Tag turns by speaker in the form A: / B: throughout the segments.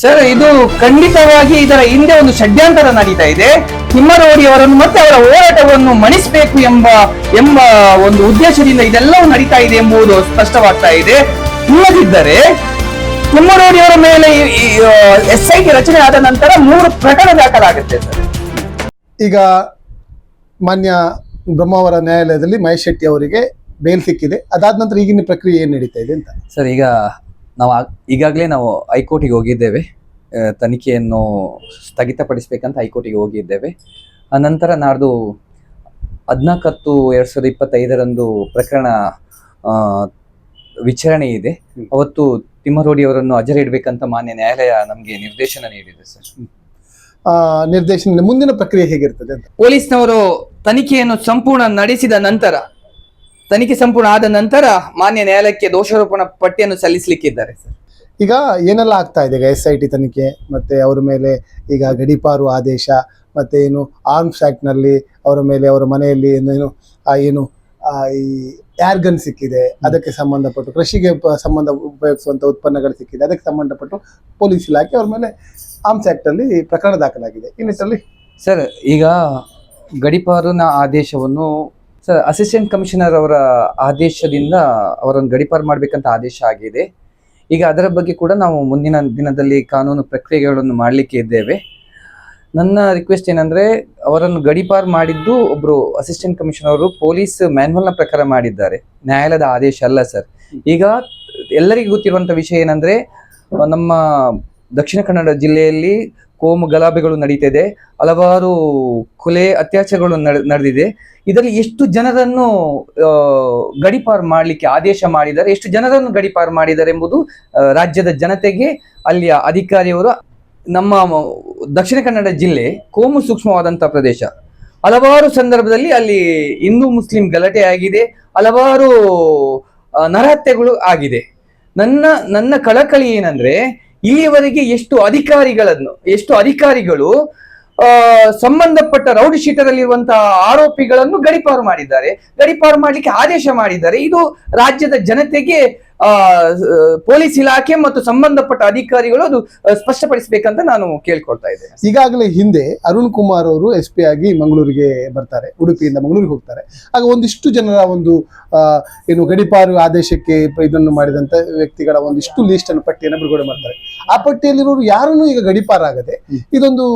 A: Sir ಇದು ಖಂಡಿತವಾಗಿ ಇದರ ಹಿಂದೆ ಒಂದು ಷಡ್ಯಂತರ ನಡೀತಾ ಇದೆ. ತಿಮ್ಮರೋಡಿಯವರನ್ನು ಮತ್ತೆ ಅವರ ಹೋರಾಟವನ್ನು ಮಣಿಸಬೇಕು ಎಂಬ ಎಂಬ ಒಂದು ಉದ್ದೇಶದಿಂದ ಇದೆಲ್ಲವೂ ನಡೀತಾ ಇದೆ ಎಂಬುದು ಸ್ಪಷ್ಟವಾಗ್ತಾ ಇದೆ. ಇಲ್ಲದಿದ್ದರೆ ತಿಮ್ಮರೋಡಿಯವರ ಮೇಲೆ ಎಸ್ ಐ ಟಿ ರಚನೆ ಆದ ನಂತರ ಮೂರು ಪ್ರಕರಣ ದಾಖಲಾಗುತ್ತೆ ಸರ್.
B: ಈಗ ಮಾನ್ಯ ಬ್ರಹ್ಮಾವರ ನ್ಯಾಯಾಲಯದಲ್ಲಿ ಮಹೇಶ್ ಶೆಟ್ಟಿ ಅವರಿಗೆ ಬೇಲ್ ಸಿಕ್ಕಿದೆ. ಅದಾದ ನಂತರ ಈಗಿನ ಪ್ರಕ್ರಿಯೆ ಏನ್ ನಡೀತಾ ಇದೆ ಅಂತ?
A: ಸರ್ ಈಗ ನಾವು ಈಗಾಗಲೇ ನಾವು ಹೈಕೋರ್ಟಿಗೆ ಹೋಗಿದ್ದೇವೆ. ತನಿಖೆಯನ್ನು ಸ್ಥಗಿತಪಡಿಸಬೇಕಂತ ಹೈಕೋರ್ಟಿಗೆ ಹೋಗಿದ್ದೇವೆ. ಆ ನಂತರ ನಾಡ್ದು ಹದಿನಾಲ್ಕು ಹತ್ತು ಎರಡು ಸಾವಿರದ ಇಪ್ಪತ್ತೈದರಂದು ಪ್ರಕರಣ ವಿಚಾರಣೆ ಇದೆ. ಅವತ್ತು ತಿಮ್ಮರೋಡಿ ಅವರನ್ನು ಹಾಜರಿ ಇಡಬೇಕಂತ ಮಾನ್ಯ ನ್ಯಾಯಾಲಯ ನಮಗೆ ನಿರ್ದೇಶನ ನೀಡಿದೆ ಸರ್.
B: ನಿರ್ದೇಶನ ಮುಂದಿನ ಪ್ರಕ್ರಿಯೆ ಹೇಗಿರ್ತದೆ
A: ಪೊಲೀಸ್ನವರು ತನಿಖೆಯನ್ನು ಸಂಪೂರ್ಣ ನಡೆಸಿದ ನಂತರ ತನಿಖೆ ಸಂಪೂರ್ಣ ಆದ ನಂತರ ಮಾನ್ಯ ನ್ಯಾಯಾಲಯಕ್ಕೆ ದೋಷಾರೋಪಣ ಪಟ್ಟಿಯನ್ನು ಸಲ್ಲಿಸಲಿಕ್ಕಿದ್ದಾರೆ ಸರ್.
B: ಈಗ ಏನೆಲ್ಲ ಆಗ್ತಾ ಇದೆ ಈಗ ಎಸ್ ಐ ಟಿ ತನಿಖೆ ಮತ್ತೆ ಅವರ ಮೇಲೆ ಈಗ ಗಡೀಪಾರು ಆದೇಶ ಮತ್ತೆ ಏನು ಆರ್ಮ್ಸ್ ಆಕ್ಟ್ನಲ್ಲಿ ಅವರ ಮೇಲೆ ಅವರ ಮನೆಯಲ್ಲಿ ಏನೇನು ಆ ಏನು ಆ ಈ ಯಾರ್ಗನ್ ಗನ್ ಸಿಕ್ಕಿದೆ ಅದಕ್ಕೆ ಸಂಬಂಧಪಟ್ಟು ಕೃಷಿಗೆ ಸಂಬಂಧ ಉಪಯೋಗಿಸುವಂತ ಉತ್ಪನ್ನಗಳು ಸಿಕ್ಕಿದೆ ಅದಕ್ಕೆ ಸಂಬಂಧಪಟ್ಟು ಪೊಲೀಸ್ ಇಲಾಖೆ ಅವ್ರ ಮೇಲೆ ಆರ್ಮ್ಸ್ ಆಕ್ಟ್ ಅಲ್ಲಿ ಪ್ರಕರಣ ದಾಖಲಾಗಿದೆ. ಈ ನಿಟ್ಟಿನಲ್ಲಿ
A: ಸರ್ ಈಗ ಗಡಿಪಾರಿನ ಆದೇಶವನ್ನು ಅಸಿಸ್ಟೆಂಟ್ ಕಮಿಷನರ್ ಅವರ ಆದೇಶದಿಂದ ಅವರನ್ನು ಗಡಿಪಾರು ಮಾಡಬೇಕಂತ ಆದೇಶ ಆಗಿದೆ. ಈಗ ಅದರ ಬಗ್ಗೆ ಕೂಡ ನಾವು ಮುಂದಿನ ದಿನದಲ್ಲಿ ಕಾನೂನು ಪ್ರಕ್ರಿಯೆಗಳನ್ನು ಮಾಡಲಿಕ್ಕೆ ಇದ್ದೇವೆ. ನನ್ನ ರಿಕ್ವೆಸ್ಟ್ ಏನಂದ್ರೆ, ಅವರನ್ನು ಗಡಿಪಾರು ಮಾಡಿದ್ದು ಒಬ್ರು ಅಸಿಸ್ಟೆಂಟ್ ಕಮಿಷನರ್ ಅವರು ಪೊಲೀಸ್ ಮ್ಯಾನ್ಯಲ್ನ ಪ್ರಕಾರ ಮಾಡಿದ್ದಾರೆ. ನ್ಯಾಯಾಲಯದ ಆದೇಶ ಅಲ್ಲ ಸರ್. ಈಗ ಎಲ್ಲರಿಗೂ ಗೊತ್ತಿರುವಂತ ವಿಷಯ ಏನಂದ್ರೆ, ನಮ್ಮ ದಕ್ಷಿಣ ಕನ್ನಡ ಜಿಲ್ಲೆಯಲ್ಲಿ ಕೋಮು ಗಲಾಭೆಗಳು ನಡೀತಿದೆ, ಹಲವಾರು ಕೊಲೆ ಅತ್ಯಾಚಾರಗಳು ನಡೆ- ನಡೆದಿದೆ. ಇದರಲ್ಲಿ ಎಷ್ಟು ಜನರನ್ನು ಗಡಿಪಾರು ಮಾಡಲಿಕ್ಕೆ ಆದೇಶ ಮಾಡಿದ್ದಾರೆ, ಎಷ್ಟು ಜನರನ್ನು ಗಡಿಪಾರು ಮಾಡಿದ್ದಾರೆ ಎಂಬುದು ರಾಜ್ಯದ ಜನತೆಗೆ ಅಲ್ಲಿಯ ಅಧಿಕಾರಿಯವರು ನಮ್ಮ ದಕ್ಷಿಣ ಕನ್ನಡ ಜಿಲ್ಲೆ ಕೋಮು ಸೂಕ್ಷ್ಮವಾದಂಥ ಪ್ರದೇಶ. ಹಲವಾರು ಸಂದರ್ಭದಲ್ಲಿ ಅಲ್ಲಿ ಹಿಂದೂ ಮುಸ್ಲಿಂ ಗಲಾಟೆ ಆಗಿದೆ, ಹಲವಾರು ನರಹತ್ಯೆಗಳು ಆಗಿದೆ. ನನ್ನ ನನ್ನ ಕಳಕಳಿ ಏನಂದ್ರೆ ಇಲ್ಲಿಯವರೆಗೆ ಎಷ್ಟು ಅಧಿಕಾರಿಗಳನ್ನು, ಎಷ್ಟು ಅಧಿಕಾರಿಗಳು ಸಂಬಂಧಪಟ್ಟ ರೌಡಿ ಶೀಟರಲ್ಲಿರುವಂತಹ ಆರೋಪಿಗಳನ್ನು ಗಡಿಪಾರು ಮಾಡಿದ್ದಾರೆ. ಗಡಿಪಾರು ಮಾಡಲಿಕ್ಕೆ ಆದೇಶ ಮಾಡಿದ್ದಾರೆ. ಇದು ರಾಜ್ಯದ ಜನತೆಗೆ ಪೊಲೀಸ್ ಇಲಾಖೆ ಮತ್ತು ಸಂಬಂಧಪಟ್ಟ ಅಧಿಕಾರಿಗಳು ಅದು ಸ್ಪಷ್ಟಪಡಿಸಬೇಕಂತ ನಾನು ಕೇಳ್ಕೊಳ್ತಾ ಇದ್ದೇನೆ.
B: ಈಗಾಗಲೇ ಹಿಂದೆ ಅರುಣ್ ಕುಮಾರ್ ಅವರು ಎಸ್ ಪಿ ಆಗಿ ಮಂಗಳೂರಿಗೆ ಬರ್ತಾರೆ ಉಡುಪಿಯಿಂದ ಮಂಗಳೂರಿಗೆ ಹೋಗ್ತಾರೆ. ಆಗ ಒಂದಿಷ್ಟು ಜನರ ಒಂದು ಏನು ಗಡಿಪಾರು ಆದೇಶಕ್ಕೆ ಇದನ್ನು ಮಾಡಿದಂತ ವ್ಯಕ್ತಿಗಳ ಒಂದಿಷ್ಟು ಲಿಸ್ಟ್ ಅನ್ನು ಪಟ್ಟಿಯನ್ನು ಬಿಡುಗಡೆ ಮಾಡ್ತಾರೆ. ಆ ಪಟ್ಟಿಯಲ್ಲಿರೋರು ಯಾರನ್ನು ಈಗ ಗಡಿಪಾರಾಗದೆ ಇದೊಂದು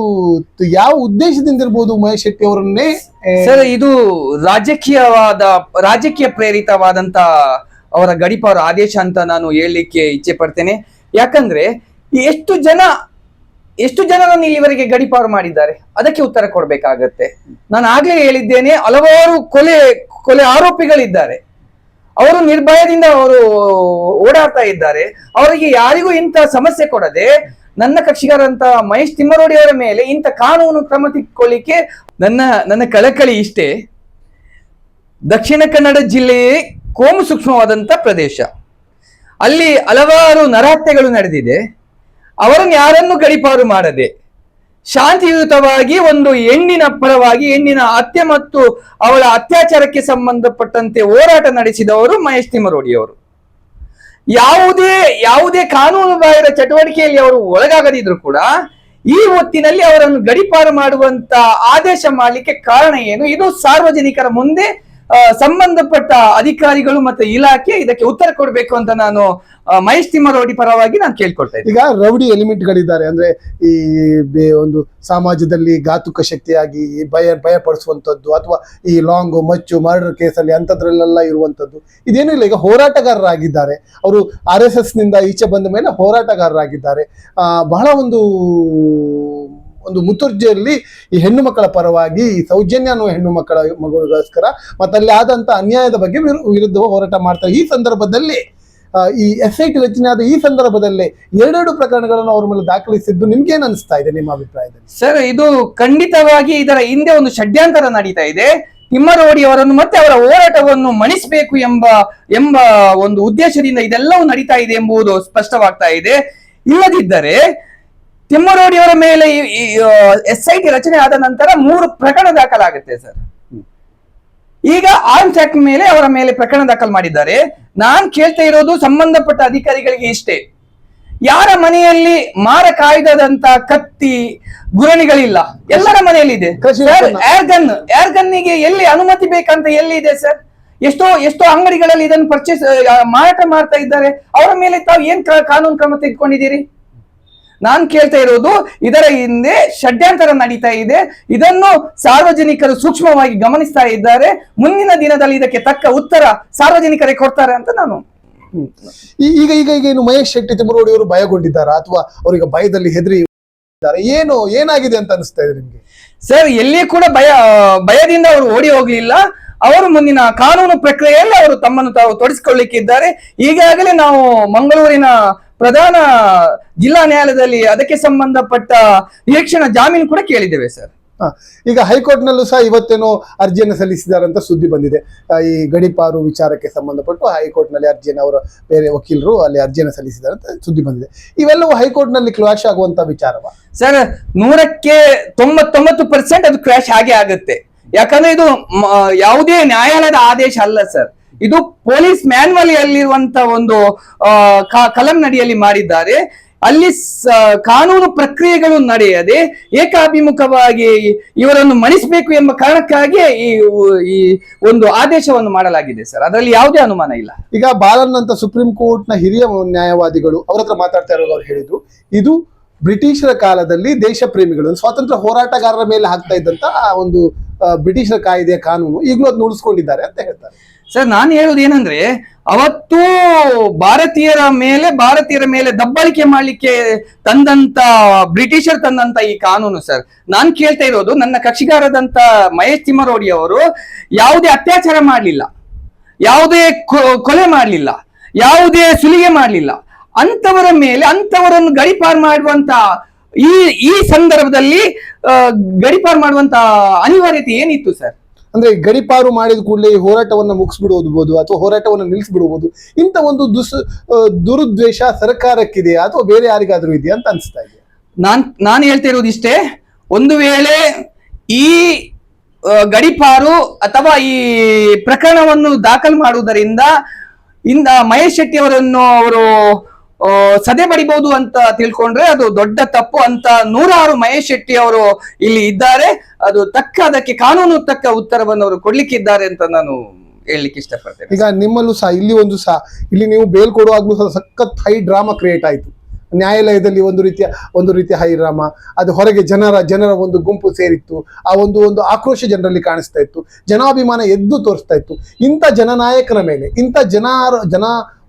B: ಯಾವ ಉದ್ದೇಶದಿಂದ ಇರ್ಬೋದು ಮಹೇಶ್ ಶೆಟ್ಟಿ ಅವರನ್ನೇ
A: ಸರ್ ಇದು ರಾಜಕೀಯವಾದ ರಾಜಕೀಯ ಪ್ರೇರಿತವಾದಂತ ಅವರ ಗಡಿಪಾರು ಆದೇಶ ಅಂತ ನಾನು ಹೇಳಲಿಕ್ಕೆ ಇಚ್ಛೆ ಪಡ್ತೇನೆ. ಯಾಕಂದ್ರೆ ಎಷ್ಟು ಜನ, ಎಷ್ಟು ಜನರನ್ನು ಇಲ್ಲಿವರೆಗೆ ಗಡಿಪಾರು ಮಾಡಿದ್ದಾರೆ? ಅದಕ್ಕೆ ಉತ್ತರ ಕೊಡಬೇಕಾಗತ್ತೆ. ನಾನು ಆಗ್ಲೇ ಹೇಳಿದ್ದೇನೆ, ಹಲವಾರು ಕೊಲೆ ಕೊಲೆ ಆರೋಪಿಗಳಿದ್ದಾರೆ. ಅವರು ನಿರ್ಭಯದಿಂದ ಅವರು ಓಡಾಡ್ತಾ ಇದ್ದಾರೆ. ಅವರಿಗೆ ಯಾರಿಗೂ ಇಂಥ ಸಮಸ್ಯೆ ಕೊಡದೆ ನನ್ನ ಕಕ್ಷಿಗಾರಂತ ಮಹೇಶ್ ತಿಮ್ಮರೋಡಿ ಅವರ ಮೇಲೆ ಇಂಥ ಕಾನೂನು ಕ್ರಮ ತಿಕ್ಕೊಳ್ಳಿಕ್ಕೆ ನನ್ನ ನನ್ನ ಕಳಕಳಿ ಇಷ್ಟೇ. ದಕ್ಷಿಣ ಕನ್ನಡ ಜಿಲ್ಲೆಯೇ ಕೋಮು ಸೂಕ್ಷ್ಮವಾದಂಥ ಪ್ರದೇಶ. ಅಲ್ಲಿ ಹಲವಾರು ನರಹತ್ಯೆಗಳು ನಡೆದಿದೆ. ಅವರನ್ನು ಯಾರನ್ನು ಗಡಿಪಾರು ಮಾಡದೆ, ಶಾಂತಿಯುತವಾಗಿ ಒಂದು ಹೆಣ್ಣಿನ ಪರವಾಗಿ ಹೆಣ್ಣಿನ ಹತ್ಯೆ ಮತ್ತು ಅವಳ ಅತ್ಯಾಚಾರಕ್ಕೆ ಸಂಬಂಧಪಟ್ಟಂತೆ ಹೋರಾಟ ನಡೆಸಿದವರು ಮಹೇಶ್ ತಿಮ್ಮರೋಡಿಯವರು. ಯಾವುದೇ ಯಾವುದೇ ಕಾನೂನು ಬಾಹಿರ ಚಟುವಟಿಕೆಯಲ್ಲಿ ಅವರು ಒಳಗಾಗದಿದ್ರು ಕೂಡ ಈ ಹೊತ್ತಿನಲ್ಲಿ ಅವರನ್ನು ಗಡಿಪಾರು ಮಾಡುವಂತ ಆದೇಶ ಮಾಡಲಿಕ್ಕೆ ಕಾರಣ ಏನು? ಇದು ಸಾರ್ವಜನಿಕರ ಮುಂದೆ ಸಂಬಂಧಪಟ್ಟ ಅಧಿಕಾರಿಗಳು ಮತ್ತೆ ಇಲಾಖೆ ಇದಕ್ಕೆ ಉತ್ತರ ಕೊಡಬೇಕು ಅಂತ ನಾನು ಮಹೇಶ್ ತಿಮ್ಮರೋಡಿ ಪರವಾಗಿ ನಾನು ಕೇಳ್ಕೊಳ್ತಾ
B: ಈಗ ರೌಡಿ ಎಲಿಮೆಂಟ್ಗಳಿದ್ದಾರೆ ಅಂದ್ರೆ ಈ ಒಂದು ಸಮಾಜದಲ್ಲಿ ಘಾತುಕ ಶಕ್ತಿಯಾಗಿ ಭಯ, ಭಯಪಡಿಸುವಂಥದ್ದು ಅಥವಾ ಈ ಲಾಂಗು, ಮಚ್ಚು, ಮರ್ಡರ್ ಕೇಸಲ್ಲಿ ಅಂಥದ್ರಲ್ಲೆಲ್ಲ ಇರುವಂಥದ್ದು. ಇದೇನೂ ಇಲ್ಲ, ಈಗ ಹೋರಾಟಗಾರರಾಗಿದ್ದಾರೆ. ಅವರು ಆರ್ ಎಸ್ ಎಸ್ನಿಂದ ಈಚೆ ಬಂದ ಮೇಲೆ ಹೋರಾಟಗಾರರಾಗಿದ್ದಾರೆ. ಬಹಳ ಒಂದು ಒಂದು ಮುತುರ್ಜಿಯಲ್ಲಿ ಈ ಹೆಣ್ಣು ಮಕ್ಕಳ ಪರವಾಗಿ, ಈ ಸೌಜನ್ಯ ಅನ್ನುವ ಹೆಣ್ಣು ಮಕ್ಕಳ ಮಗಳಿಗೋಸ್ಕರ ಮತ್ತೆ ಅಲ್ಲಿ ಆದಂತ ಅನ್ಯಾಯದ ಬಗ್ಗೆ ವಿರು- ವಿರುದ್ಧ ಹೋರಾಟ ಮಾಡ್ತಾರೆ. ಈ ಸಂದರ್ಭದಲ್ಲಿ ಈ ಎಸ್ ಐ ಟಿ ರಚನೆ ಈ ಸಂದರ್ಭದಲ್ಲಿ ಎರಡೆರಡು ಪ್ರಕರಣಗಳನ್ನು ಅವ್ರ ಮೇಲೆ ದಾಖಲಿಸಿದ್ದು ನಿಮ್ಗೇನ್ ಅನಿಸ್ತಾ ಇದೆ ನಿಮ್ಮ ಅಭಿಪ್ರಾಯದಲ್ಲಿ?
A: ಸರ್, ಇದು ಖಂಡಿತವಾಗಿ ಇದರ ಹಿಂದೆ ಒಂದು ಷಡ್ಯಾಂತರ ನಡೀತಾ ಇದೆ. ತಿಮ್ಮರೋಡಿ ಅವರನ್ನು ಮತ್ತೆ ಅವರ ಹೋರಾಟವನ್ನು ಮಣಿಸಬೇಕು ಎಂಬ ಎಂಬ ಒಂದು ಉದ್ದೇಶದಿಂದ ಇದೆಲ್ಲವೂ ನಡೀತಾ ಇದೆ ಎಂಬುದು ಸ್ಪಷ್ಟವಾಗ್ತಾ ಇದೆ. ಇಲ್ಲದಿದ್ದರೆ ತಿಮ್ಮರೋಡಿ ಅವರ ಮೇಲೆ ಎಸ್ ಐ ಟಿ ರಚನೆ ಆದ ನಂತರ ಮೂರು ಪ್ರಕರಣ ದಾಖಲಾಗುತ್ತೆ ಸರ್. ಈಗ ಆರ್ಮ್ಸ್ ಆಕ್ಟ್ ಮೇಲೆ ಅವರ ಮೇಲೆ ಪ್ರಕರಣ ದಾಖಲು ಮಾಡಿದ್ದಾರೆ. ನಾನ್ ಕೇಳ್ತಾ ಇರೋದು ಸಂಬಂಧಪಟ್ಟ ಅಧಿಕಾರಿಗಳಿಗೆ ಇಷ್ಟೇ. ಯಾರ ಮನೆಯಲ್ಲಿ ಮಾರ ಕಾಯ್ದದಂತ ಕತ್ತಿ ಗುರಣಿಗಳಿಲ್ಲ. ಎಲ್ಲರ ಮನೆಯಲ್ಲಿ ಇದೆ
B: ಏರ್ಗನ್
A: ಏರ್ಗನ್ನಿಗೆ ಗನ್ ಏರ್ ಗನ್ನಿಗೆ ಎಲ್ಲಿ ಅನುಮತಿ ಬೇಕಂತ ಎಲ್ಲಿ ಇದೆ ಸರ್? ಎಷ್ಟೋ ಎಷ್ಟೋ ಅಂಗಡಿಗಳಲ್ಲಿ ಇದನ್ನು ಪರ್ಚೇಸ್ ಮಾರಾಟ ಮಾಡ್ತಾ ಇದ್ದಾರೆ. ಅವರ ಮೇಲೆ ತಾವು ಏನ್ ಕಾನೂನು ಕ್ರಮ ತೆಗೆದುಕೊಂಡಿದ್ದೀರಿ? ನಾನ್ ಕೇಳ್ತಾ ಇರೋದು ಇದರ ಹಿಂದೆ ಷಡ್ಯಂತರ ನಡೀತಾ ಇದೆ. ಇದನ್ನು ಸಾರ್ವಜನಿಕರು ಸೂಕ್ಷ್ಮವಾಗಿ ಗಮನಿಸ್ತಾ ಇದ್ದಾರೆ. ಮುಂದಿನ ದಿನದಲ್ಲಿ ಇದಕ್ಕೆ ತಕ್ಕ ಉತ್ತರ ಸಾರ್ವಜನಿಕರೇ ಕೊಡ್ತಾರೆ ಅಂತ ನಾನು
B: ಈಗ ಈಗ ಈಗ ಏನು ಮಹೇಶ್ ಶೆಟ್ಟಿ ತಿಮ್ಮರೋಡಿ ಅವರು ಭಯಗೊಂಡಿದ್ದಾರಾ? ಅಥವಾ ಅವರಿಗೆ ಭಯದಲ್ಲಿ ಹೆದರಿ? ಏನು ಏನಾಗಿದೆ ಅಂತ ಅನಿಸ್ತಾ ಇದೆ ನಿಮಗೆ?
A: ಸರ್ ಎಲ್ಲಿ ಕೂಡ ಭಯ ಭಯದಿಂದ ಅವರು ಓಡಿ ಹೋಗ್ಲಿಲ್ಲ. ಅವರು ಮುಂದಿನ ಕಾನೂನು ಪ್ರಕ್ರಿಯೆಯಲ್ಲಿ ಅವರು ತಮ್ಮನ್ನು ತಾವು ತೊಡಗಿಸಿಕೊಳ್ಳಿಕ್ಕಿದ್ದಾರೆ ಈಗಾಗಲೇ ನಾವು ಮಂಗಳೂರಿನ ಪ್ರಧಾನ ಜಿಲ್ಲಾ ನ್ಯಾಯಾಲಯದಲ್ಲಿ ಅದಕ್ಕೆ ಸಂಬಂಧಪಟ್ಟ ನಿರೀಕ್ಷಣಾ ಜಾಮೀನು ಕೂಡ ಕೇಳಿದ್ದೇವೆ ಸರ್.
B: ಹ. ಈಗ ಹೈಕೋರ್ಟ್ ನಲ್ಲೂ ಸಹ ಇವತ್ತೇನೋ ಅರ್ಜಿಯನ್ನು ಸಲ್ಲಿಸಿದಾರಂತ ಅಂತ ಸುದ್ದಿ ಬಂದಿದೆ. ಈ ಗಡಿಪಾರು ವಿಚಾರಕ್ಕೆ ಸಂಬಂಧಪಟ್ಟು ಹೈಕೋರ್ಟ್ನಲ್ಲಿ ಅರ್ಜಿಯನ್ನು ಅವರ ಬೇರೆ ವಕೀಲರು ಅಲ್ಲಿ ಅರ್ಜಿಯನ್ನು ಸಲ್ಲಿಸಿದಾರಂತ ಅಂತ ಸುದ್ದಿ ಬಂದಿದೆ. ಇವೆಲ್ಲವೂ ಹೈಕೋರ್ಟ್ನಲ್ಲಿ ಕ್ಲಾಶ್ ಆಗುವಂತ ವಿಚಾರವ?
A: ಸರ್ ನೂರಕ್ಕೆ ತೊಂಬತ್ತೊಂಬತ್ತು ಪರ್ಸೆಂಟ್ ಅದು ಕ್ರಾಶ್ ಆಗೇ ಆಗುತ್ತೆ. ಯಾಕಂದ್ರೆ ಇದು ಯಾವುದೇ ನ್ಯಾಯಾಲಯದ ಆದೇಶ ಅಲ್ಲ ಸರ್. ಇದು ಪೊಲೀಸ್ ಮ್ಯಾನ್ವಲ್ ಅಲ್ಲಿರುವಂತ ಒಂದು ಕಲಂ ನಡಿಯಲ್ಲಿ ಮಾಡಿದ್ದಾರೆ. ಅಲ್ಲಿ ಕಾನೂನು ಪ್ರಕ್ರಿಯೆಗಳು ನಡೆಯದೆ ಏಕಾಭಿಮುಖವಾಗಿ ಇವರನ್ನು ಮಣಿಸಬೇಕು ಎಂಬ ಕಾರಣಕ್ಕಾಗಿ ಈ ಒಂದು ಆದೇಶವನ್ನು ಮಾಡಲಾಗಿದೆ ಸರ್. ಅದರಲ್ಲಿ ಯಾವುದೇ ಅನುಮಾನ ಇಲ್ಲ.
B: ಈಗ ಬಾಲನ್ ಅಂತ ಸುಪ್ರೀಂ ಕೋರ್ಟ್ನ ಹಿರಿಯ ನ್ಯಾಯವಾದಿಗಳು ಅವ್ರ ಹತ್ರ ಮಾತಾಡ್ತಾ ಇರೋದು ಅವ್ರು ಹೇಳಿದ್ರು. ಇದು ಬ್ರಿಟಿಷರ ಕಾಲದಲ್ಲಿ ದೇಶ ಪ್ರೇಮಿಗಳು ಸ್ವಾತಂತ್ರ್ಯ ಹೋರಾಟಗಾರರ ಮೇಲೆ ಹಾಕ್ತಾ ಇದ್ದಂತ ಒಂದು ಬ್ರಿಟಿಷರ ಕಾಯ್ದೆಯ ಕಾನೂನು ಈಗಲೂ ಅದು ಉಳಿಸ್ಕೊಂಡಿದ್ದಾರೆ ಅಂತ ಹೇಳ್ತಾರೆ.
A: ಸರ್, ನಾನು ಹೇಳೋದು ಏನಂದ್ರೆ, ಅವತ್ತು ಭಾರತೀಯರ ಮೇಲೆ ಭಾರತೀಯರ ಮೇಲೆ ದಬ್ಬಾಳಿಕೆ ಮಾಡಲಿಕ್ಕೆ ತಂದಂತ, ಬ್ರಿಟಿಷರ್ ತಂದಂತ ಈ ಕಾನೂನು ಸರ್. ನಾನು ಕೇಳ್ತಾ ಇರೋದು, ನನ್ನ ಕಕ್ಷಿಗಾರದಂತ ಮಹೇಶ್ ತಿಮ್ಮರೋಡಿ ಅವರು ಯಾವುದೇ ಅತ್ಯಾಚಾರ ಮಾಡಲಿಲ್ಲ. ಯಾವುದೇ ಕೊಲೆ ಮಾಡಲಿಲ್ಲ. ಯಾವುದೇ ಸುಲಿಗೆ ಮಾಡಲಿಲ್ಲ. ಅಂತವರ ಮೇಲೆ, ಅಂತವರನ್ನು ಗಡಿಪಾರು ಮಾಡುವಂತ ಈ ಈ ಸಂದರ್ಭದಲ್ಲಿ ಗಡಿಪಾರು ಮಾಡುವಂತ ಅನಿವಾರ್ಯತೆ ಏನಿತ್ತು ಸರ್?
B: ಅಂದ್ರೆ ಗಡಿಪಾರು ಮಾಡಿದ ಕೂಡಲೇ ಈ ಹೋರಾಟವನ್ನ ಮುಗಿಸ್ಬಿಡೋದ್ಬೋದು ಅಥವಾ ಹೋರಾಟವನ್ನ ನಿಲ್ಲಿಸ್ಬಿಡಬಹುದು ಇಂಥ ಒಂದು ದುಸ್ ದುರುದ್ವೇಷ ಸರ್ಕಾರಕ್ಕಿದೆಯಾ ಅಥವಾ ಬೇರೆ ಯಾರಿಗಾದ್ರೂ ಇದೆಯಾ ಅಂತ ಅನಿಸ್ತಾ ಇದೆ.
A: ನಾನ್, ನಾನು ಹೇಳ್ತಾ ಇರೋದು ಇಷ್ಟೇ, ಒಂದು ವೇಳೆ ಈ ಗಡಿಪಾರು ಅಥವಾ ಈ ಪ್ರಕರಣವನ್ನು ದಾಖಲು ಮಾಡುವುದರಿಂದ ಇಂದ ಮಹೇಶ್ ಶೆಟ್ಟಿ ಅವರನ್ನು ಅವರು ಸದೆ ಬಡಿಬಹುದು ಅಂತ ತಿಳ್ಕೊಂಡ್ರೆ ಅದು ದೊಡ್ಡ ತಪ್ಪು ಅಂತ ನೂರಾರು ಮಹೇಶ್ ಶೆಟ್ಟಿ ಅವರು ಇಲ್ಲಿ ಇದ್ದಾರೆ. ಅದು ತಕ್ಕ ಅದಕ್ಕೆ ಕಾನೂನು ತಕ್ಕ ಉತ್ತರವನ್ನು ಅವರು ಕೊಡ್ಲಿಕ್ಕಿದ್ದಾರೆ ಅಂತ ನಾನು ಹೇಳಲಿಕ್ಕೆ ಇಷ್ಟಪಡ್ತೇನೆ.
B: ಈಗ ನಿಮ್ಮಲ್ಲೂ ಸಹ, ಇಲ್ಲಿ ಒಂದು ಸಹ, ಇಲ್ಲಿ ನೀವು ಬೇಲ್ ಕೊಡುವಾಗ್ಲೂ ಸಹ ಸಖತ್ ಹೈ ಡ್ರಾಮಾ ಕ್ರಿಯೇಟ್ ಆಯಿತು. ನ್ಯಾಯಾಲಯದಲ್ಲಿ ಒಂದು ರೀತಿಯ ಒಂದು ರೀತಿಯ ಹೈ ಡ್ರಾಮಾ ಅದು ಹೊರಗೆ ಜನರ ಜನರ ಒಂದು ಗುಂಪು ಸೇರಿತ್ತು, ಆ ಒಂದು ಒಂದು ಆಕ್ರೋಶ ಜನರಲ್ಲಿ ಕಾಣಿಸ್ತಾ ಇತ್ತು, ಜನಾಭಿಮಾನ ಎದ್ದು ತೋರಿಸ್ತಾ ಇತ್ತು. ಇಂಥ ಜನನಾಯಕನ ಮೇಲೆ, ಇಂಥ ಜನ ಜನ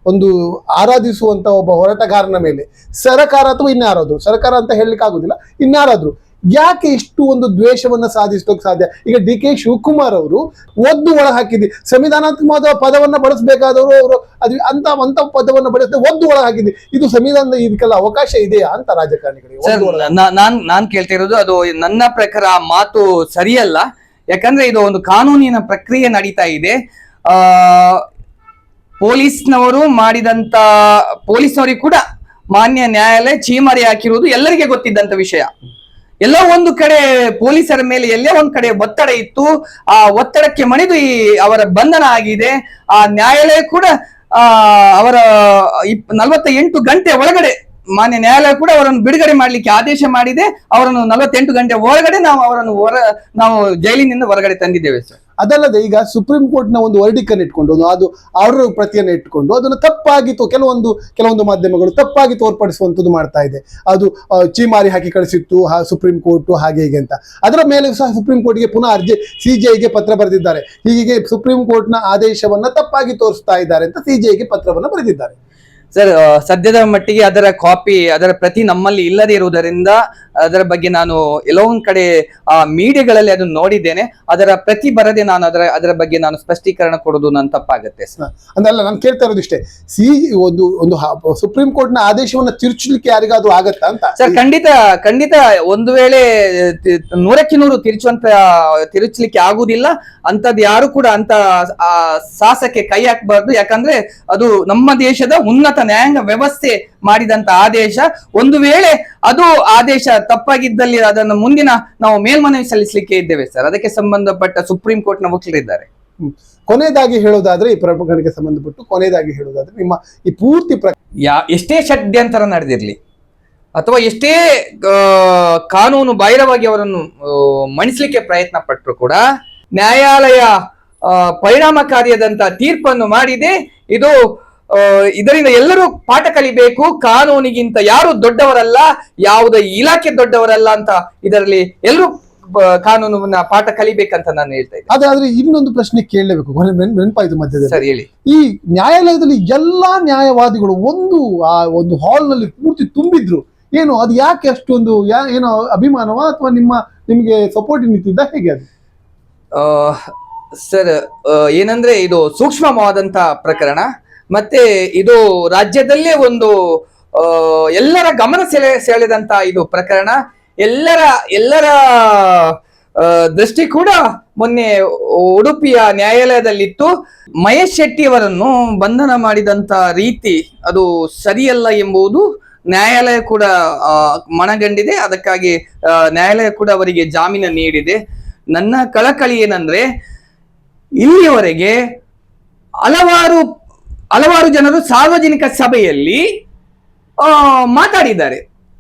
B: ಒಂದು ಆರಾಧಿಸುವಂತ ಒಬ್ಬ ಹೋರಾಟಗಾರನ ಮೇಲೆ ಸರಕಾರ ಅಥವಾ ಇನ್ಯಾರಾದ್ರು ಸರಕಾರ ಅಂತ ಹೇಳಲಿಕ್ಕೆ ಆಗುದಿಲ್ಲ ಇನ್ಯಾರಾದ್ರು ಯಾಕೆ ಇಷ್ಟು ಒಂದು ದ್ವೇಷವನ್ನ ಸಾಧಿಸೋಕೆ ಸಾಧ್ಯ? ಈಗ ಡಿ ಕೆ ಶಿವಕುಮಾರ್ ಅವರು ಒದ್ದು ಒಳ ಹಾಕಿದ್ವಿ ಸಂವಿಧಾನಾತ್ಮಕ ಪದವನ್ನ ಬಳಸಬೇಕಾದವರು ಅವರು ಅದು ಅಂತ ಅಂತ ಪದವನ್ನ ಬಳಸದೆ ಒದ್ದು ಒಳ ಹಾಕಿದ್ವಿ ಇದು ಸಂವಿಧಾನದ ಇದಕ್ಕೆಲ್ಲ ಅವಕಾಶ ಇದೆಯಾ ಅಂತ ರಾಜಕಾರಣಿಗಳಿಗೆ
A: ನಾನ್ ನಾನ್ ಕೇಳ್ತಾ ಇರೋದು ಅದು ನನ್ನ ಪ್ರಕಾರ ಆ ಮಾತು ಸರಿಯಲ್ಲ. ಯಾಕಂದ್ರೆ ಇದು ಒಂದು ಕಾನೂನಿನ ಪ್ರಕ್ರಿಯೆ ನಡೀತಾ ಇದೆ. ಆ ಪೊಲೀಸ್ನವರು ಮಾಡಿದಂತ, ಪೊಲೀಸ್ನವರಿಗೆ ಕೂಡ ಮಾನ್ಯ ನ್ಯಾಯಾಲಯ ಚೀಮಾರಿ ಹಾಕಿರುವುದು ಎಲ್ಲರಿಗೆ ಗೊತ್ತಿದ್ದಂತ ವಿಷಯ. ಎಲ್ಲೋ ಒಂದು ಕಡೆ ಪೊಲೀಸರ ಮೇಲೆ ಎಲ್ಲೇ ಒಂದ್ ಕಡೆ ಒತ್ತಡ ಇತ್ತು. ಆ ಒತ್ತಡಕ್ಕೆ ಮಣಿದು ಈ ಅವರ ಬಂಧನ ಆಗಿದೆ. ಆ ನ್ಯಾಯಾಲಯ ಕೂಡ ಅವರ ನಲವತ್ತ ಎಂಟು ಗಂಟೆ ಒಳಗಡೆ ಮಾನ್ಯ ನ್ಯಾಯಾಲಯ ಕೂಡ ಅವರನ್ನು ಬಿಡುಗಡೆ ಮಾಡಲಿಕ್ಕೆ ಆದೇಶ ಮಾಡಿದೆ. ಅವರನ್ನು ನಲವತ್ತೆಂಟು ಗಂಟೆ ಒಳಗಡೆ ನಾವು ಅವರನ್ನು ಹೊರ, ನಾವು ಜೈಲಿನಿಂದ ಹೊರಗಡೆ ತಂದಿದ್ದೇವೆ ಸರ್.
B: ಅದಲ್ಲದೆ ಈಗ ಸುಪ್ರೀಂ ಕೋರ್ಟ್ನ ಒಂದು ವರ್ಡಿಕನ್ ಇಟ್ಕೊಂಡು ಅದು ಆರ್ಡರ್ ಪ್ರತಿಯನ್ನು ಇಟ್ಕೊಂಡು, ಅದನ್ನು ತಪ್ಪಾಗಿ ಕೆಲವೊಂದು ಕೆಲವೊಂದು ಮಾಧ್ಯಮಗಳು ತಪ್ಪಾಗಿ ತೋರ್ಪಡಿಸುವಂಥದ್ದು ಮಾಡ್ತಾ ಇದೆ. ಅದು ಚೀಮಾರಿ ಹಾಕಿ ಕಳಿಸಿತ್ತು ಸುಪ್ರೀಂ ಕೋರ್ಟ್ ಹಾಗೆ ಹೀಗೆ ಅಂತ. ಅದರ ಮೇಲೆ ಸಹ ಸುಪ್ರೀಂ ಕೋರ್ಟ್ಗೆ ಪುನಃ ಅರ್ಜಿ ಸಿಜೆಐಗೆ ಪತ್ರ ಬರೆದಿದ್ದಾರೆ. ಹೀಗೆ ಸುಪ್ರೀಂ ಕೋರ್ಟ್ನ ಆದೇಶವನ್ನ ತಪ್ಪಾಗಿ ತೋರಿಸ್ತಾ ಇದ್ದಾರೆ ಅಂತ ಸಿಜೆಐಗೆ ಪತ್ರವನ್ನು ಬರೆದಿದ್ದಾರೆ.
A: ಸರ್ ಸದ್ಯದ ಮಟ್ಟಿಗೆ ಅದರ ಕಾಪಿ ಅದರ ಪ್ರತಿ ನಮ್ಮಲ್ಲಿ ಇಲ್ಲದೆ ಇರುವುದರಿಂದ ಅದರ ಬಗ್ಗೆ ನಾನು ಎಲ್ಲೋ ಒಂದ್ ಕಡೆ ಆ ಮೀಡಿಯಾಗಳಲ್ಲಿ ಅದನ್ನು ನೋಡಿದ್ದೇನೆ. ಅದರ ಪ್ರತಿ ಬರದೆ ನಾನು ಅದರ ಅದರ ಬಗ್ಗೆ ನಾನು ಸ್ಪಷ್ಟೀಕರಣ ಕೊಡೋದು ನನ್ನ ತಪ್ಪಾಗುತ್ತೆ ಸರ್.
B: ಅಂದಲ್ಲ ನಾನು ಕೇಳ್ತಾ ಇರೋದು ಇಷ್ಟೇ. ಸಿ ಒಂದು ಒಂದು ಹ- ಸುಪ್ರೀಂ ಕೋರ್ಟ್ನ ಆದೇಶವನ್ನ ತಿರುಚಲಿಕ್ಕೆ ಯಾರಿಗಾದ್ರೂ ಆಗತ್ತಾ ಅಂತ?
A: ಸರ್ ಖಂಡಿತ ಖಂಡಿತ ಒಂದು ವೇಳೆ ತಿ- ನೂರಕ್ಕೆ ನೂರು ತಿರುಚುವಂತ ತಿರುಚಲಿಕ್ಕೆ ಆಗುದಿಲ್ಲ ಅಂತದ್ ಯಾರು ಕೂಡ ಅಂತ ಆ ಸಾಹಸಕ್ಕೆ ಕೈ ಹಾಕಬಾರ್ದು. ಯಾಕಂದ್ರೆ ಅದು ನಮ್ಮ ದೇಶದ ಉನ್ನತ ನ್ಯಾಯಾಂಗ ವ್ಯವಸ್ಥೆ ಮಾಡಿದಂತ ಆದೇಶ ಒಂದು ವೇಳೆ ಅದು ಆದೇಶ ತಪ್ಪಾಗಿದ್ದಲ್ಲಿ ಅದನ್ನು ಮುಂದಿನ ನಾವು ಮೇಲ್ಮನವಿ ಸಲ್ಲಿಸಲಿಕ್ಕೆ ಇದ್ದೇವೆ ಸರ್. ಅದಕ್ಕೆ ಸಂಬಂಧಪಟ್ಟ ಸುಪ್ರೀಂ ಕೋರ್ಟ್ನ ವಕೀಲರಿದ್ದಾರೆ.
B: ಕೊನೆಯದಾಗಿ ಹೇಳೋದಾದ್ರೆ ಈ ಪ್ರಕರಣಕ್ಕೆ ಸಂಬಂಧಪಟ್ಟು ಕೊನೆಯದಾಗಿ ಹೇಳೋದಾದ್ರೆ ನಿಮ್ಮ ಈ ಪೂರ್ತಿ ಪ್ರ
A: ಯಾ ಎಷ್ಟೇ ಷಡ್ಯಂತರ ನಡೆದಿರಲಿ ಅಥವಾ ಎಷ್ಟೇ ಕಾನೂನು ಬಾಹಿರವಾಗಿ ಅವರನ್ನು ಮಣಿಸಲಿಕ್ಕೆ ಪ್ರಯತ್ನ ಪಟ್ಟರು ಕೂಡ ನ್ಯಾಯಾಲಯ ಆ, ಪರಿಣಾಮಕಾರಿಯಾದಂತ ತೀರ್ಪನ್ನು ಮಾಡಿದೆ. ಇದು ಇದರಿಂದ ಎಲ್ಲರೂ ಪಾಠ ಕಲಿಬೇಕು ಕಾನೂನಿಗಿಂತ ಯಾರು ದೊಡ್ಡವರಲ್ಲ ಯಾವುದೇ ಇಲಾಖೆ ದೊಡ್ಡವರಲ್ಲ ಅಂತ ಇದರಲ್ಲಿ ಎಲ್ಲರೂ ಕಾನೂನನ್ನ ಪಾಠ ಕಲಿಬೇಕಂತ ನಾನು ಹೇಳ್ತಾ ಇದ್ದೆ
B: ಅದೇ ಆದ್ರೆ ಇನ್ನೊಂದು ಪ್ರಶ್ನೆ ಕೇಳಲೇಬೇಕು ನೆನಪಾಯ್ತು ಮಧ್ಯದಲ್ಲಿ.
A: ಸರಿ ಹೇಳಿ.
B: ಈ ನ್ಯಾಯಾಲಯದಲ್ಲಿ ಎಲ್ಲಾ ನ್ಯಾಯವಾದಿಗಳು ಒಂದು ಆ ಒಂದು ಹಾಲ್ನಲ್ಲಿ ಪೂರ್ತಿ ತುಂಬಿದ್ರು. ಏನು ಅದು ಯಾಕೆ ಅಷ್ಟೊಂದು ಏನೋ ಅಭಿಮಾನವ ಅಥವಾ ನಿಮ್ಮ ನಿಮಗೆ ಸಪೋರ್ಟ್ ನಿಂತಿದ್ದ ಹೇಗೆ ಅದು?
A: ಸರ್ ಏನಂದ್ರೆ ಇದು ಸೂಕ್ಷ್ಮವಾದಂತ ಪ್ರಕರಣ. ಮತ್ತೆ ಇದು ರಾಜ್ಯದಲ್ಲೇ ಒಂದು ಎಲ್ಲರ ಗಮನ ಸೆಳೆ, ಸೆಳೆದಂತ ಇದು ಪ್ರಕರಣ. ಎಲ್ಲರ ಎಲ್ಲರ ದೃಷ್ಟಿ ಕೂಡ ಮೊನ್ನೆ ಉಡುಪಿಯ ನ್ಯಾಯಾಲಯದಲ್ಲಿತ್ತು. ಮಹೇಶ್ ಶೆಟ್ಟಿ ಅವರನ್ನು ಬಂಧನ ಮಾಡಿದಂತ ರೀತಿ ಅದು ಸರಿಯಲ್ಲ ಎಂಬುದು ನ್ಯಾಯಾಲಯ ಕೂಡ ಮನಗಂಡಿದೆ. ಅದಕ್ಕಾಗಿ ನ್ಯಾಯಾಲಯ ಕೂಡ ಅವರಿಗೆ ಜಾಮೀನು ನೀಡಿದೆ. ನನ್ನ ಕಳಕಳಿ ಏನಂದ್ರೆ, ಇಲ್ಲಿಯವರೆಗೆ ಹಲವಾರು ಹಲವಾರು ಜನರು ಸಾರ್ವಜನಿಕ ಸಭೆಯಲ್ಲಿ ಮಾತಾಡಿದ್ದಾರೆ.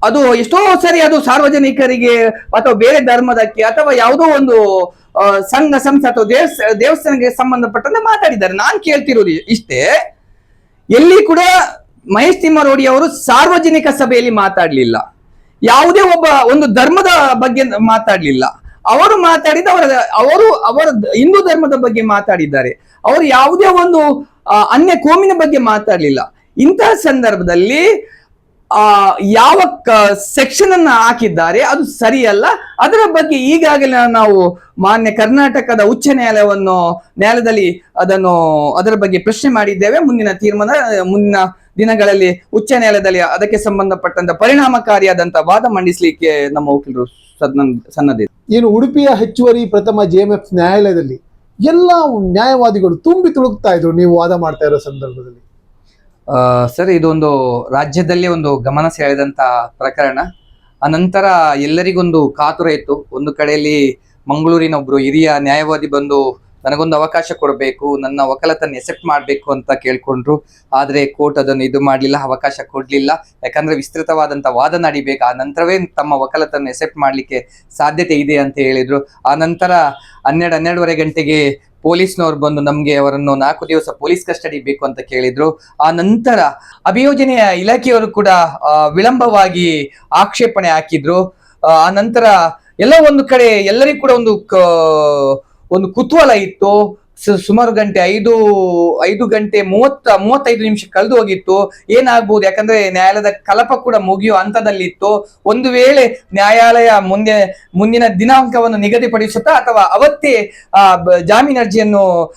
A: ಅದು ಎಷ್ಟೋ ಸರಿ ಅದು ಸಾರ್ವಜನಿಕರಿಗೆ ಅಥವಾ ಬೇರೆ ಧರ್ಮದಕ್ಕೆ ಅಥವಾ ಯಾವುದೋ ಒಂದು ಸಂಘ, ಸಂಸ್ಥೆ ಅಥವಾ ದೇವಸ್, ದೇವಸ್ಥಾನಕ್ಕೆ ಸಂಬಂಧಪಟ್ಟಂತೆ ಮಾತಾಡಿದ್ದಾರೆ. ನಾನು ಕೇಳ್ತಿರೋದು ಇಷ್ಟೇ, ಎಲ್ಲಿ ಕೂಡ ಮಹೇಶ್ ತಿಮ್ಮರೋಡಿ ಅವರು ಸಾರ್ವಜನಿಕ ಸಭೆಯಲ್ಲಿ ಮಾತಾಡ್ಲಿಲ್ಲ. ಯಾವುದೇ ಒಬ್ಬ, ಒಂದು ಧರ್ಮದ ಬಗ್ಗೆ ಮಾತಾಡ್ಲಿಲ್ಲ. ಅವರು ಮಾತಾಡಿದ ಅವರ, ಅವರು ಅವರ ಹಿಂದೂ ಧರ್ಮದ ಬಗ್ಗೆ ಮಾತಾಡಿದ್ದಾರೆ. ಅವರು ಯಾವುದೇ ಒಂದು ಅನ್ಯ ಕೋಮಿನ ಬಗ್ಗೆ ಮಾತಾಡ್ಲಿಲ್ಲ. ಇಂತಹ ಸಂದರ್ಭದಲ್ಲಿ, ಆ, ಯಾವ ಸೆಕ್ಷನ್ ಅನ್ನ ಹಾಕಿದ್ದಾರೆ, ಅದು ಸರಿಯಲ್ಲ. ಅದರ ಬಗ್ಗೆ ಈಗಾಗಲೇ ನಾವು ಮಾನ್ಯ ಕರ್ನಾಟಕದ ಉಚ್ಚ ನ್ಯಾಯಾಲಯವನ್ನು, ನ್ಯಾಯಾಲಯದಲ್ಲಿ ಅದನ್ನು, ಅದರ ಬಗ್ಗೆ ಪ್ರಶ್ನೆ ಮಾಡಿದ್ದೇವೆ. ಮುಂದಿನ ತೀರ್ಮಾನ, ಮುಂದಿನ ದಿನಗಳಲ್ಲಿ ಉಚ್ಚ ನ್ಯಾಯಾಲಯದಲ್ಲಿ ಅದಕ್ಕೆ ಸಂಬಂಧಪಟ್ಟಂತ ಪರಿಣಾಮಕಾರಿಯಾದಂತಹ ವಾದ ಮಂಡಿಸಲಿಕ್ಕೆ ನಮ್ಮ ವಕೀಲರು ಸನ್ನದ್ಧ
B: ಏನು ಉಡುಪಿಯ ಹೆಚ್ಚುವರಿ ಪ್ರಥಮ ಜೆಎಂಎಫ್ ನ್ಯಾಯಾಲಯದಲ್ಲಿ ಎಲ್ಲ ನ್ಯಾಯವಾದಿಗಳು ತುಂಬಿ ತುಳುಕ್ತಾ ಇದ್ರು ನೀವು ವಾದ ಮಾಡ್ತಾ ಇರೋ ಸಂದರ್ಭದಲ್ಲಿ?
A: ಸರ್, ಇದೊಂದು ರಾಜ್ಯದಲ್ಲೇ ಒಂದು ಗಮನ ಸೆಳೆದಂತ ಪ್ರಕರಣ. ಅನಂತರ ಎಲ್ಲರಿಗೊಂದು ಕಾತುರ ಇತ್ತು. ಒಂದು ಕಡೆಯಲ್ಲಿ ಮಂಗಳೂರಿನ ಒಬ್ರು ಹಿರಿಯ ನ್ಯಾಯವಾದಿ ಬಂದು ನನಗೊಂದು ಅವಕಾಶ ಕೊಡಬೇಕು, ನನ್ನ ವಕಾಲತನ್ನು ಎಸೆಪ್ಟ್ ಮಾಡಬೇಕು ಅಂತ ಕೇಳ್ಕೊಂಡ್ರು. ಆದರೆ ಕೋರ್ಟ್ ಅದನ್ನು ಇದು ಮಾಡಲಿಲ್ಲ, ಅವಕಾಶ ಕೊಡಲಿಲ್ಲ. ಯಾಕಂದರೆ ವಿಸ್ತೃತವಾದಂಥ ವಾದ ನಡಿಬೇಕು. ಆ ನಂತರವೇ ತಮ್ಮ ವಕಾಲತನ್ನು ಎಸೆಪ್ಟ್ ಮಾಡಲಿಕ್ಕೆ ಸಾಧ್ಯತೆ ಇದೆ ಅಂತ ಹೇಳಿದರು. ಆ ನಂತರ ಹನ್ನೆರಡು, ಹನ್ನೆರಡುವರೆ ಗಂಟೆಗೆ ಪೊಲೀಸ್ನವ್ರು ಬಂದು ನಮಗೆ ಅವರನ್ನು ನಾಲ್ಕು ದಿವಸ ಪೊಲೀಸ್ ಕಸ್ಟಡಿ ಬೇಕು ಅಂತ ಕೇಳಿದ್ರು. ಆ ನಂತರ ಅಭಿಯೋಜನೆಯ ಇಲಾಖೆಯವರು ಕೂಡ ವಿಳಂಬವಾಗಿ ಆಕ್ಷೇಪಣೆ ಹಾಕಿದ್ರು. ಆ ನಂತರ ಎಲ್ಲ ಒಂದು ಕಡೆ ಎಲ್ಲರಿಗೂ ಕೂಡ ಒಂದು ಒಂದು ಕುತೂಹಲ ಇತ್ತು. ಸುಮಾರು ಗಂಟೆ, ಐದು ಐದು ಗಂಟೆ ಮೂವತ್ತ, ಮೂವತ್ತೈದು ನಿಮಿಷ ಕಳೆದು ಹೋಗಿತ್ತು. ಏನಾಗ್ಬೋದು? ಯಾಕಂದ್ರೆ ನ್ಯಾಯಾಲಯದ ಕಲಪ ಕೂಡ ಮುಗಿಯುವ ಹಂತದಲ್ಲಿತ್ತು. ಒಂದು ವೇಳೆ ನ್ಯಾಯಾಲಯ ಮುಂದೆ, ಮುಂದಿನ ದಿನಾಂಕವನ್ನು ನಿಗದಿಪಡಿಸುತ್ತಾ ಅಥವಾ ಅವತ್ತೇ, ಆ ಜಾಮೀನು ಅರ್ಜಿಯನ್ನು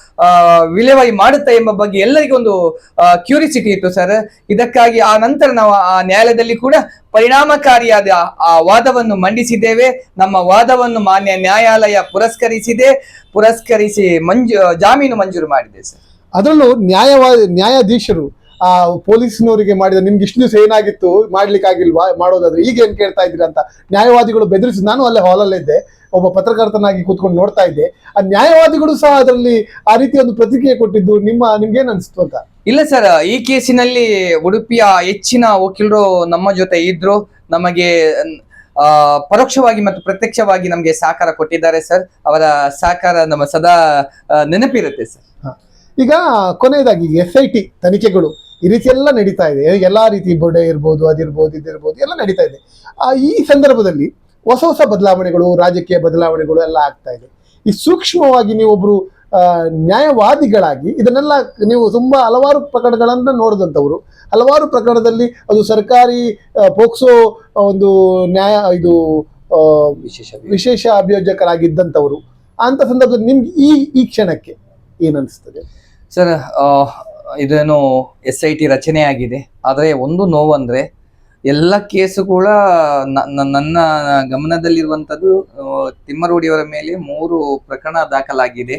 A: ವಿಲೇವಾರಿ ಮಾಡುತ್ತಾ ಎಂಬ ಬಗ್ಗೆ ಎಲ್ಲರಿಗೂ ಒಂದು ಕ್ಯೂರಿಸಿಟಿ ಇತ್ತು ಸರ್. ಇದಕ್ಕಾಗಿ ಆ ನಂತರ ನಾವು ಆ ನ್ಯಾಯಾಲಯದಲ್ಲಿ ಕೂಡ ಪರಿಣಾಮಕಾರಿಯಾದ, ಆ, ವಾದವನ್ನು ಮಂಡಿಸಿದ್ದೇವೆ. ನಮ್ಮ ವಾದವನ್ನು ಮಾನ್ಯ ನ್ಯಾಯಾಲಯ ಪುರಸ್ಕರಿಸಿದೆ. ಪುರಸ್ಕರಿಸಿ ಮಂಜು ಜಾಮೀನು ಮಂಜೂರು ಮಾಡಿದೆ ಸರ್.
B: ಅದರಲ್ಲೂ ನ್ಯಾಯವಾದ ನ್ಯಾಯಾಧೀಶರು ಆ ಪೊಲೀಸ್ನವರಿಗೆ ಮಾಡಿದ ನಿಮ್ಗೆ ಇಷ್ಟು ದಿವಸ ಏನಾಗಿತ್ತು ಮಾಡ್ಲಿಕ್ಕಾಗಿಲ್ವಾ ಮಾಡೋದಾದ್ರೆ ಈಗ ಏನ್ ಕೇಳ್ತಾ ಇದ್ದೀರಾ ಅಂತ ನ್ಯಾಯವಾದಿಗಳು ಬೆದರಿಸಿ ನಾನು ಅಲ್ಲೇ ಹಾಲಲ್ಲೇ ಇದ್ದೆ ಒಬ್ಬ ಪತ್ರಕರ್ತನಾಗಿ ಕೂತ್ಕೊಂಡು ನೋಡ್ತಾ ಇದ್ದೆ. ಆ ನ್ಯಾಯವಾದಿಗಳು ಸಹ ಅದರಲ್ಲಿ ಆ ರೀತಿ ಒಂದು ಪ್ರತಿಕ್ರಿಯೆ ಕೊಟ್ಟಿದ್ದು ನಿಮ್ಮ ನಿಮ್ಗೇನ್ ಅನ್ಸ್ತು ಅಂತ?
A: ಇಲ್ಲ ಸರ್ ಈ ಕೇಸಿನಲ್ಲಿ ಉಡುಪಿಯ ಹೆಚ್ಚಿನ ವಕೀಲರು ನಮ್ಮ ಜೊತೆ ಇದ್ರು ನಮಗೆ ಪರೋಕ್ಷವಾಗಿ ಮತ್ತು ಪ್ರತ್ಯಕ್ಷವಾಗಿ ನಮಗೆ ಸಹಕಾರ ಕೊಟ್ಟಿದ್ದಾರೆ ಸರ್. ಅವರ ಸಹಕಾರ ನಮ್ಮ ಸದಾ ನೆನಪಿರುತ್ತೆ ಸರ್.
B: ಈಗ ಕೊನೆಯದಾಗಿ ಎಸ್ ಐ ಟಿ ತನಿಖೆಗಳು ಈ ರೀತಿ ಎಲ್ಲ ನಡೀತಾ ಇದೆ. ಎಲ್ಲಾ ರೀತಿ ಬೊಡೆ ಇರ್ಬೋದು, ಅದಿರ್ಬೋದು, ಇದಿರ್ಬೋದು ಎಲ್ಲ ನಡೀತಾ ಇದೆ. ಈ ಸಂದರ್ಭದಲ್ಲಿ ಹೊಸ ಹೊಸ ಬದಲಾವಣೆಗಳು, ರಾಜಕೀಯ ಬದಲಾವಣೆಗಳು ಎಲ್ಲ ಆಗ್ತಾ ಇದೆ. ಈ ಸೂಕ್ಷ್ಮವಾಗಿ ನೀವೊಬ್ರು ನ್ಯಾಯವಾದಿಗಳಾಗಿ ಇದನ್ನೆಲ್ಲ ನೀವು ತುಂಬಾ ಹಲವಾರು ಪ್ರಕರಣಗಳನ್ನು ನೋಡಿದಂಥವರು. ಹಲವಾರು ಪ್ರಕರಣದಲ್ಲಿ ಅದು ಸರ್ಕಾರಿ ಪೋಕ್ಸೋ ಒಂದು ನ್ಯಾಯ, ಇದು
A: ವಿಶೇಷ
B: ವಿಶೇಷ ಅಭಿಯೋಜಕರಾಗಿದ್ದಂಥವರು. ಅಂತ ಸಂದರ್ಭದಲ್ಲಿ ನಿಮ್ಗೆ ಈ ಈ ಕ್ಷಣಕ್ಕೆ ಏನನ್ನಿಸ್ತದೆ
A: ಸರ್ ಇದೇನು ಎಸ್ ಐ ಟಿ ರಚನೆ ಆಗಿದೆ. ಆದರೆ ಒಂದು ನೋವು ಅಂದರೆ ಎಲ್ಲ ಕೇಸು ಕೂಡ ನನ್ನ ಗಮನದಲ್ಲಿರುವಂಥದ್ದು ತಿಮ್ಮರೋಡಿಯವರ ಮೇಲೆ ಮೂರು ಪ್ರಕರಣ ದಾಖಲಾಗಿದೆ.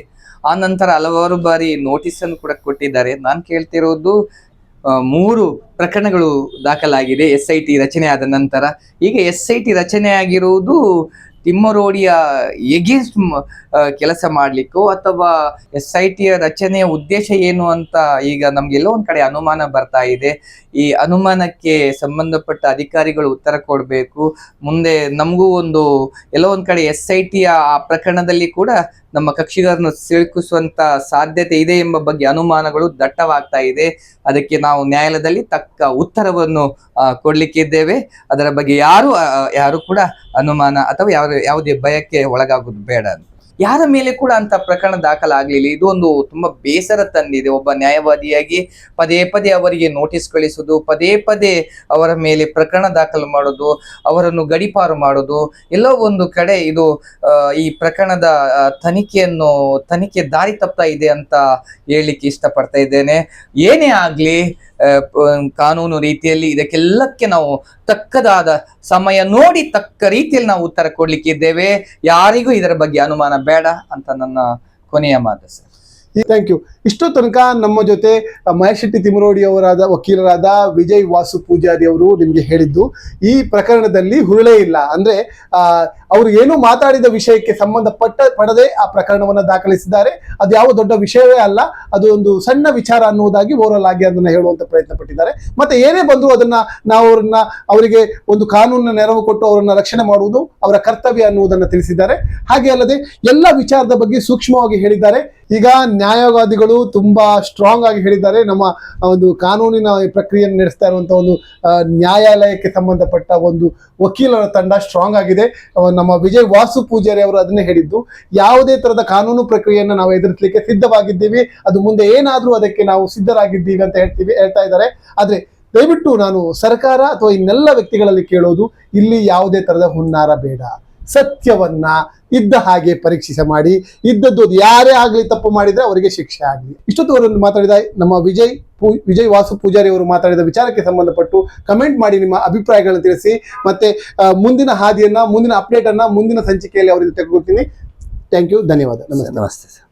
A: ಆ ನಂತರ ಹಲವಾರು ಬಾರಿ ನೋಟಿಸ್ ಅನ್ನು ಕೂಡ ಕೊಟ್ಟಿದ್ದಾರೆ. ನಾನು ಕೇಳ್ತಿರೋದು ಮೂರು ಪ್ರಕರಣಗಳು ದಾಖಲಾಗಿದೆ ಎಸ್ ಐ ಟಿ ರಚನೆ ಆದ ನಂತರ. ಈಗ ಎಸ್ ಐ ಟಿ ರಚನೆ ಆಗಿರುವುದು ತಿಮ್ಮರೋಡಿಯ ಎಗೇನ್ಸ್ಟ್ ಕೆಲಸ ಮಾಡಲಿಕ್ಕೋ ಅಥವಾ ಎಸ್ ಐ ಟಿಯ ರಚನೆಯ ಉದ್ದೇಶ ಏನು ಅಂತ ಈಗ ನಮ್ಗೆಲ್ಲ ಒಂದ್ ಕಡೆ ಅನುಮಾನ ಬರ್ತಾ ಇದೆ. ಈ ಅನುಮಾನಕ್ಕೆ ಸಂಬಂಧಪಟ್ಟ ಅಧಿಕಾರಿಗಳು ಉತ್ತರ ಕೊಡಬೇಕು. ಮುಂದೆ ನಮಗೂ ಒಂದು ಎಲ್ಲ ಒಂದ್ ಕಡೆ ಎಸ್ ಐ ಟಿಯ ಆ ಪ್ರಕರಣದಲ್ಲಿ ಕೂಡ ನಮ್ಮ ಕಕ್ಷಿಗಾರನ್ನು ಸಿಲುಕಿಸುವಂತ ಸಾಧ್ಯತೆ ಇದೆ ಎಂಬ ಬಗ್ಗೆ ಅನುಮಾನಗಳು ದಟ್ಟವಾಗ್ತಾ ಇದೆ. ಅದಕ್ಕೆ ನಾವು ನ್ಯಾಯಾಲಯದಲ್ಲಿ ತಕ್ಕ ಉತ್ತರವನ್ನು ಕೊಡ್ಲಿಕ್ಕಿದ್ದೇವೆ. ಅದರ ಬಗ್ಗೆ ಯಾರು ಯಾರು ಕೂಡ ಅನುಮಾನ ಅಥವಾ ಯಾವ, ಯಾವುದೇ ಭಯಕ್ಕೆ ಒಳಗಾಗೋದು ಬೇಡ ಯಾರ ಮೇಲೆ ಕೂಡ ಅಂತ ಪ್ರಕರಣ ದಾಖಲಾಗಲಿಲ್ಲ. ಇದು ಒಂದು ತುಂಬಾ ಬೇಸರ ತಂದಿದೆ. ಒಬ್ಬ ನ್ಯಾಯವಾದಿಯಾಗಿ ಪದೇ ಪದೇ ಅವರಿಗೆ ನೋಟಿಸ್ ಕಳಿಸೋದು, ಪದೇ ಪದೇ ಅವರ ಮೇಲೆ ಪ್ರಕರಣ ದಾಖಲು ಮಾಡೋದು, ಅವರನ್ನು ಗಡಿಪಾರು ಮಾಡೋದು, ಎಲ್ಲೋ ಒಂದು ಕಡೆ ಇದು ಈ ಪ್ರಕರಣದ ತನಿಖೆಯನ್ನು, ತನಿಖೆ ದಾರಿ ತಪ್ತಾ ಇದೆ ಅಂತ ಹೇಳಲಿಕ್ಕೆ ಇಷ್ಟಪಡ್ತಾ ಇದ್ದೇನೆ. ಏನೇ ಆಗ್ಲಿ ಕಾನೂನು ರೀತಿಯಲ್ಲಿ ಇದಕ್ಕೆಲ್ಲಕ್ಕೆ ನಾವು ತಕ್ಕದಾದ ಸಮಯ ನೋಡಿ ತಕ್ಕ ರೀತಿಯಲ್ಲಿ ನಾವು ಉತ್ತರ ಕೊಡ್ಲಿಕ್ಕಿದ್ದೇವೆ ಯಾರಿಗೂ ಇದರ ಬಗ್ಗೆ ಅನುಮಾನ ಬೇಡ ಅಂತ ನನ್ನ ಕೊನೆಯ ಮಾತು ಸರ್.
B: ಥ್ಯಾಂಕ್ ಯು ಇಷ್ಟು ತನಕ ನಮ್ಮ ಜೊತೆ ಮಹೇಶೆಟ್ಟಿ ಮಹೇಶ್ ಶೆಟ್ಟಿ ತಿಮರೋಡಿ ಅವರಾದ ವಕೀಲರಾದ ವಿಜಯ್ ವಾಸು ಪೂಜಾರಿ ಅವರು ನಿಮಗೆ ಹೇಳಿದ್ದು. ಈ ಪ್ರಕರಣದಲ್ಲಿ ಹುರುಳೇ ಇಲ್ಲ. ಅಂದ್ರೆ ಅವರು ಏನು ಮಾತಾಡಿದ ವಿಷಯಕ್ಕೆ ಸಂಬಂಧಪಟ್ಟ, ಪಡದೆ ಆ ಪ್ರಕರಣವನ್ನ ದಾಖಲಿಸಿದ್ದಾರೆ. ಅದು ಯಾವ ದೊಡ್ಡ ವಿಷಯವೇ ಅಲ್ಲ, ಅದು ಒಂದು ಸಣ್ಣ ವಿಚಾರ ಅನ್ನುವುದಾಗಿ ಓರಲ್ ಆಗಿ ಅದನ್ನ ಹೇಳುವಂತ ಪ್ರಯತ್ನ ಪಟ್ಟಿದ್ದಾರೆ ಮತ್ತೆ ಏನೇ ಬಂದರೂ ಅದನ್ನ ನಾವು ಅವ್ರನ್ನ, ಅವರಿಗೆ ಒಂದು ಕಾನೂನಿನ ನೆರವು ಕೊಟ್ಟು ಅವರನ್ನ ರಕ್ಷಣೆ ಮಾಡುವುದು ಅವರ ಕರ್ತವ್ಯ ಅನ್ನುವುದನ್ನ ತಿಳಿಸಿದ್ದಾರೆ. ಹಾಗೆ ಅಲ್ಲದೆ ಎಲ್ಲ ವಿಚಾರದ ಬಗ್ಗೆ ಸೂಕ್ಷ್ಮವಾಗಿ ಹೇಳಿದ್ದಾರೆ. ಈಗ ನ್ಯಾಯವಾದಿಗಳು ತುಂಬಾ ಸ್ಟ್ರಾಂಗ್ ಆಗಿ ಹೇಳಿದ್ದಾರೆ. ನಮ್ಮ ಒಂದು ಕಾನೂನಿನ ಪ್ರಕ್ರಿಯೆಯನ್ನು ನಡೆಸ್ತಾ ಇರುವಂತಹ ಒಂದು ನ್ಯಾಯಾಲಯಕ್ಕೆ ಸಂಬಂಧಪಟ್ಟ ಒಂದು ವಕೀಲರ ತಂಡ ಸ್ಟ್ರಾಂಗ್ ಆಗಿದೆ. ನಮ್ಮ ವಿಜಯ್ ವಾಸು ಪೂಜಾರಿ ಅವರು ಅದನ್ನೇ ಹೇಳಿದ್ದು. ಯಾವುದೇ ತರದ ಕಾನೂನು ಪ್ರಕ್ರಿಯೆಯನ್ನು ನಾವು ಎದುರಿಸಲಿಕ್ಕೆ ಸಿದ್ಧವಾಗಿದ್ದೀವಿ. ಅದು ಮುಂದೆ ಏನಾದರೂ ಅದಕ್ಕೆ ನಾವು ಸಿದ್ಧರಾಗಿದ್ದೀವಿ ಅಂತ ಹೇಳ್ತೀವಿ, ಹೇಳ್ತಾ ಇದ್ದಾರೆ. ಆದ್ರೆ ದಯವಿಟ್ಟು ನಾನು ಸರ್ಕಾರ ಅಥವಾ ಇನ್ನೆಲ್ಲ ವ್ಯಕ್ತಿಗಳಲ್ಲಿ ಕೇಳೋದು, ಇಲ್ಲಿ ಯಾವುದೇ ತರದ ಹುನ್ನಾರ ಬೇಡ. ಸತ್ಯವನ್ನ ಇದ್ದ ಹಾಗೆ ಪರೀಕ್ಷಿಸ ಮಾಡಿ, ಇದ್ದದ್ದು ಯಾರೇ ಆಗಲಿ ತಪ್ಪು ಮಾಡಿದ್ರೆ ಅವರಿಗೆ ಶಿಕ್ಷೆ ಆಗಲಿ. ಇಷ್ಟೊತ್ತುವರೆಗೂ ಮಾತಾಡಿದ ನಮ್ಮ ವಿಜಯ್ ಪೂ, ವಿಜಯ್ ವಾಸು ಪೂಜಾರಿ ಅವರು ಮಾತಾಡಿದ ವಿಚಾರಕ್ಕೆ ಸಂಬಂಧಪಟ್ಟು ಕಮೆಂಟ್ ಮಾಡಿ ನಿಮ್ಮ ಅಭಿಪ್ರಾಯಗಳನ್ನು ತಿಳಿಸಿ, ಮತ್ತೆ ಮುಂದಿನ ಹಾದಿಯನ್ನ, ಮುಂದಿನ ಅಪ್ಡೇಟ್ ಮುಂದಿನ ಸಂಚಿಕೆಯಲ್ಲಿ ಅವರಿಗೆ ತೆಗೆದುಕೊಳ್ತೀನಿ. ಥ್ಯಾಂಕ್ ಯು ಧನ್ಯವಾದ. ನಮಸ್ತೆ.
A: ನಮಸ್ತೆ ಸರ್.